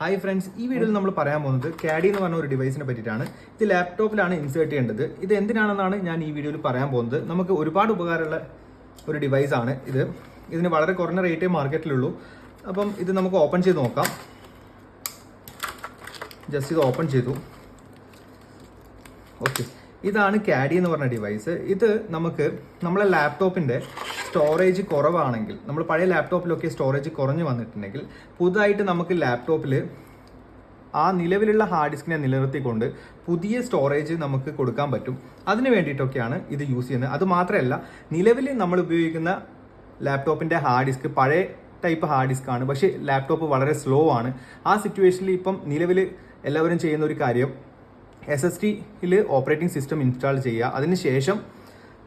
Hi friends ഈ വീഡിയോയിൽ നമ്മൾ പറയാൻ പോകുന്നത് കാഡി എന്ന് പറഞ്ഞ ഒരു ഡിവൈസിനെ പറ്റിയിട്ടാണ്. ഇത് ലാപ്ടോപ്പിലാണ് ഇൻസേർട്ട് ചെയ്യേണ്ടത്. ഇത് എന്തിനാണെന്നാണ് ഞാൻ ഈ വീഡിയോയിൽ പറയാൻ പോകുന്നത്. നമുക്ക് ഒരുപാട് ഉപകാരമുള്ള ഒരു ഡിവൈസ് ആണ് ഇത്. ഇതിന് വളരെ കുറഞ്ഞ റേറ്റേ മാർക്കറ്റിലുള്ളൂ അപ്പം ഇത് നമുക്ക് ഓപ്പൺ ചെയ്ത് നോക്കാം. ജസ്റ്റ് ഇത് ഓപ്പൺ ചെയ്തു. ഓക്കെ ഇതാണ് കാഡി എന്ന് പറഞ്ഞ ഡിവൈസ് ഇത് നമുക്ക് നമ്മളെ ലാപ്ടോപ്പിന്റെ സ്റ്റോറേജ് കുറവാണെങ്കിൽ നമ്മൾ പഴയ ലാപ്ടോപ്പിലൊക്കെ സ്റ്റോറേജ് കുറഞ്ഞു വന്നിട്ടുണ്ടെങ്കിൽ പുതുതായിട്ട് നമുക്ക് ലാപ്ടോപ്പിൽ ആ നിലവിലുള്ള ഹാർഡ് ഡിസ്കിനെ നിലനിർത്തിക്കൊണ്ട് പുതിയ സ്റ്റോറേജ് നമുക്ക് കൊടുക്കാൻ പറ്റും. അതിന് വേണ്ടിയിട്ടൊക്കെയാണ് ഇത് യൂസ് ചെയ്യുന്നത്. അത് മാത്രമല്ല നിലവിൽ നമ്മൾ ഉപയോഗിക്കുന്ന ലാപ്ടോപ്പിന്റെ ഹാർഡ് ഡിസ്ക് പഴയ ടൈപ്പ് ഹാർഡ് ഡിസ്ക് ആണ്. പക്ഷേ ലാപ്ടോപ്പ് വളരെ സ്ലോ ആണ്. ആ സിറ്റുവേഷനിൽ ഇപ്പം നിലവിൽ എല്ലാവരും ചെയ്യുന്ന ഒരു കാര്യം എസ് എസ് ടിയിൽ ഓപ്പറേറ്റിംഗ് സിസ്റ്റം ഇൻസ്റ്റാൾ ചെയ്യുക. അതിനുശേഷം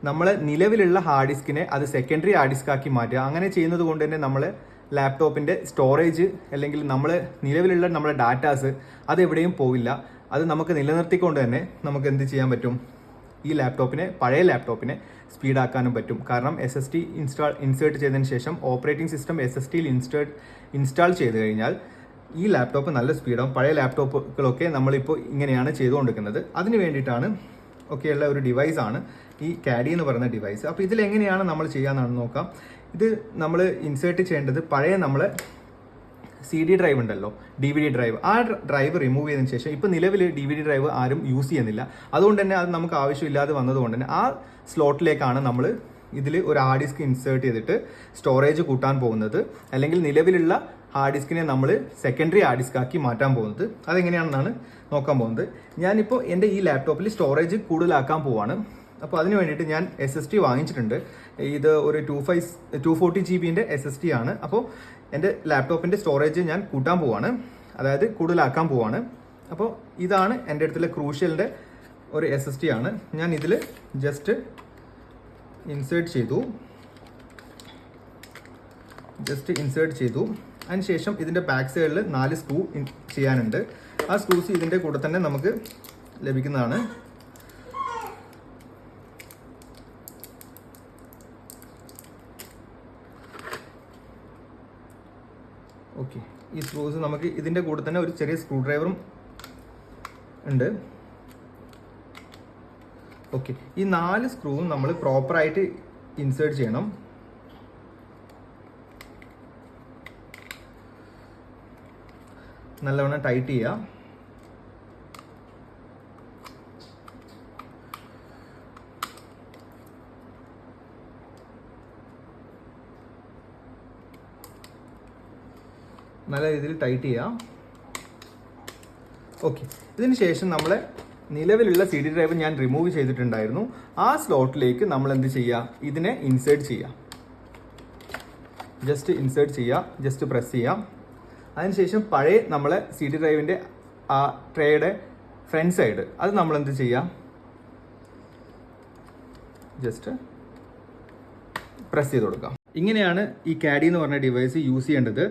നമ്മൾ നിലവിലുള്ള ഹാർഡ് ഡിസ്കിനെ അത് സെക്കൻഡറി ഹാർഡ് ഡിസ്ക് ആക്കി മാറ്റുക. അങ്ങനെ ചെയ്യുന്നത് കൊണ്ട് തന്നെ നമ്മൾ ലാപ്ടോപ്പിന്റെ സ്റ്റോറേജ് അല്ലെങ്കിൽ നമ്മൾ നിലവിലുള്ള നമ്മുടെ ഡാറ്റാസ് അത് എവിടെയും പോവില്ല. അത് നമുക്ക് നിലനിർത്തിക്കൊണ്ട് തന്നെ നമുക്ക് എന്ത് ചെയ്യാൻ പറ്റും? ഈ ലാപ്ടോപ്പിനെ പഴയ ലാപ്ടോപ്പിനെ സ്പീഡാക്കാനും പറ്റും. കാരണം S S T install insert ചെയ്തതിന് ശേഷം ഓപ്പറേറ്റിംഗ് സിസ്റ്റം എസ് എസ് ടിയിൽ ഇൻസ്റ്റേർട്ട് ഇൻസ്റ്റാൾ ചെയ്ത് കഴിഞ്ഞാൽ ഈ ലാപ്ടോപ്പ് നല്ല സ്പീഡാകും പഴയ ലാപ്ടോപ്പുകളൊക്കെ നമ്മളിപ്പോൾ ഇങ്ങനെയാണ് ചെയ്തുകൊണ്ടിരിക്കുന്നത്. അതിന് വേണ്ടിയിട്ടാണ് ഒക്കെയുള്ള ഒരു ഡിവൈസ് ആണ് ഈ കാഡി എന്ന് പറയുന്ന ഡിവൈസ് അപ്പോൾ ഇതിൽ എങ്ങനെയാണ് നമ്മൾ ചെയ്യാന്നാണ് നോക്കാം. ഇത് നമ്മൾ ഇൻസേർട്ട് ചെയ്യേണ്ടത് പഴയ നമ്മളെ സി ഡി ഡ്രൈവ് ഉണ്ടല്ലോ ഡി വി ഡി ഡ്രൈവ് ആ ഡ്രൈവ് റിമൂവ് ചെയ്തതിന് ശേഷം ഇപ്പോൾ നിലവിൽ ഡി വി ഡി ഡ്രൈവ് ആരും യൂസ് ചെയ്യുന്നില്ല. അതുകൊണ്ട് തന്നെ അത് നമുക്ക് ആവശ്യമില്ലാതെ വന്നതുകൊണ്ട് തന്നെ ആ സ്ലോട്ടിലേക്കാണ് നമ്മൾ ഇതിൽ ഒരു ഹാർഡ് ഡിസ്ക് ഇൻസേർട്ട് ചെയ്തിട്ട് സ്റ്റോറേജ് കൂട്ടാൻ പോകുന്നത്. അല്ലെങ്കിൽ നിലവിലുള്ള ഹാർഡ് ഡിസ്കിനെ നമ്മൾ സെക്കൻഡറി ഹാർഡ് ഡിസ്ക് ആക്കി മാറ്റാൻ പോകുന്നത്. അതെങ്ങനെയാണെന്നാണ് നോക്കാൻ പോകുന്നത്. ഞാനിപ്പോൾ എന്റെ ഈ ലാപ്ടോപ്പിൽ സ്റ്റോറേജ് കൂടുതലാക്കാൻ പോവാണ്. അപ്പോൾ അതിന് വേണ്ടിയിട്ട് ഞാൻ എസ് എസ് ടി വാങ്ങിച്ചിട്ടുണ്ട്. ഇത് ഒരു two five two forty G ബിന്റെ S S T ആണ്. അപ്പോൾ എന്റെ ലാപ്ടോപ്പിന്റെ സ്റ്റോറേജ് ഞാൻ കൂട്ടാൻ പോവാണ്. അതായത് കൂടുതലാക്കാൻ പോവാണ്. അപ്പോൾ ഇതാണ് എന്റെ അടുത്തുള്ള ക്രൂഷ്യലിന്റെ ഒരു എസ് എസ് ടി ആണ്. ഞാൻ ഇതിൽ ജസ്റ്റ് ഇൻസേർട്ട് ചെയ്തു. ജസ്റ്റ് ഇൻസേർട്ട് ചെയ്തു. അതിനുശേഷം ഇതിന്റെ ബാക്ക് സൈഡിൽ നാല് സ്ക്രൂ ചെയ്യാനുണ്ട്. ആ സ്ക്രൂസ് ഇതിന്റെ കൂടെ തന്നെ നമുക്ക് ലഭിക്കുന്നതാണ്. ഓക്കെ ഈ സ്ക്രൂസ് നമുക്ക് ഇതിന്റെ കൂടെ തന്നെ ഒരു ചെറിയ സ്ക്രൂ ഡ്രൈവറും ഉണ്ട്. ഓക്കെ ഈ നാല് സ്ക്രൂവും നമ്മൾ പ്രോപ്പറായിട്ട് ഇൻസേർട്ട് ചെയ്യണം. നല്ലവണ്ണം ടൈറ്റ് ചെയ്യുക നല്ല രീതിയിൽ ടൈറ്റ് ചെയ്യാം. ഓക്കെ ഇതിന് ശേഷം നമ്മൾ നിലവിലുള്ള സി ഡി ഡ്രൈവ് ഞാൻ റിമൂവ് ചെയ്തിട്ടുണ്ടായിരുന്നു. ആ സ്ലോട്ടിലേക്ക് നമ്മൾ എന്ത് ചെയ്യുക ഇതിനെ ഇൻസേർട്ട് ചെയ്യാം. ജസ്റ്റ് ഇൻസേർട്ട് ചെയ്യുക ജസ്റ്റ് പ്രസ് ചെയ്യാം. അതിനുശേഷം പഴയ നമ്മളെ സി ഡി ഡ്രൈവിന്റെ ആ ട്രേയുടെ ഫ്രണ്ട് സൈഡ് അത് നമ്മൾ എന്ത് ചെയ്യാം? ജസ്റ്റ് പ്രസ് ചെയ്ത് കൊടുക്കാം. ഇങ്ങനെയാണ് ഈ കാഡി എന്ന് പറഞ്ഞ ഡിവൈസ് യൂസ് ചെയ്യേണ്ടത്.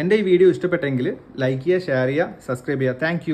എന്റെ ഈ വീഡിയോ ഇഷ്ടപ്പെട്ടെങ്കിൽ ലൈക്ക് ചെയ്യുക ഷെയർ ചെയ്യുക സബ്സ്ക്രൈബ് ചെയ്യുക. താങ്ക്